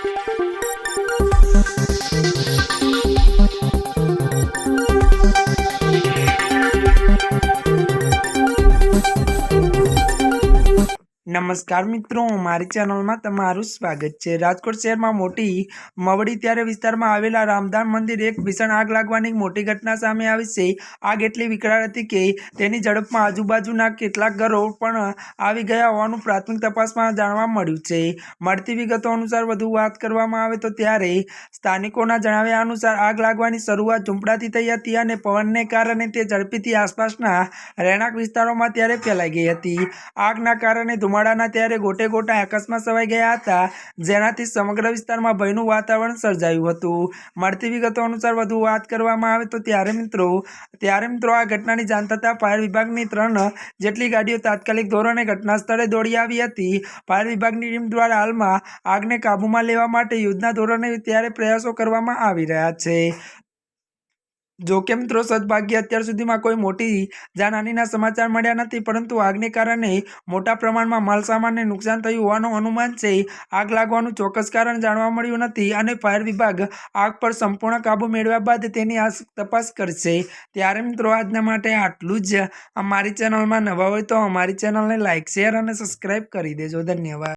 Thank you. નમસ્કાર મિત્રો, મારી ચેનલમાં તમારું સ્વાગત છે. રાજકોટ શહેરમાં મોટી મવડી ત્યારે વિસ્તારમાં આવેલા રામધામ મંદિર એક ભીષણ આગ લાગવાની મોટી ઘટના સામે આવી છે. આગ એટલી વિકરાળ હતી કે તેની ઝડપમાં આજુબાજુના કેટલાક ઘરો પણ આવી ગયા હોવાનું પ્રાથમિક તપાસમાં જાણવા મળ્યું છે. મળતી વિગતો અનુસાર વધુ વાત કરવામાં આવે તો ત્યારે સ્થાનિકોના જણાવ્યા અનુસાર આગ લાગવાની શરૂઆત ઝૂંપડાથી થઈ હતી અને પવનને કારણે તે ઝડપીથી આસપાસના રહેણાંક વિસ્તારોમાં ત્યારે ફેલાઈ ગઈ હતી. આગના કારણે ધુમાડાના ત્યારે ગોટે ગોટા આકાશમાં સવાઈ ગયા હતા, જેનાથી સમગ્ર વિસ્તારમાં ભયનું વાતાવરણ સર્જાયું હતું. મળતી વિગતો અનુસાર વધુ વાત કરવામાં આવે તો ત્યારે મિત્રો ત્યારે મિત્રો આ ઘટનાની જાણ થતાં ફાયર વિભાગની ત્રણ જેટલી ગાડીઓ તાત્કાલિક ધોરણે ઘટના સ્થળે દોડી આવી હતી. ફાયર વિભાગની ટીમ દ્વારા હાલમાં આગને કાબૂમાં લેવા માટે યુદ્ધના ધોરણે ત્યારે પ્રયાસો કરવામાં આવી રહ્યા છે. જો કે મિત્રો, સદભાગ્ય અત્યાર સુધીમાં કોઈ મોટી જાનહાનિના સમાચાર મળ્યા નથી, પરંતુ આગને કારણે મોટા પ્રમાણમાં માલસામાનને નુકસાન થયું હોવાનું અનુમાન છે. આગ લાગવાનું ચોક્કસ કારણ જાણવા મળ્યું નથી અને ફાયર વિભાગ આગ પર સંપૂર્ણ કાબૂ મેળવ્યા બાદ તેની આ તપાસ કરશે. ત્યારે મિત્રો, આજના માટે આટલું જ. અમારી ચેનલમાં નવા હોય તો અમારી ચેનલને લાઇક શેર અને સબસ્ક્રાઈબ કરી દેજો. ધન્યવાદ.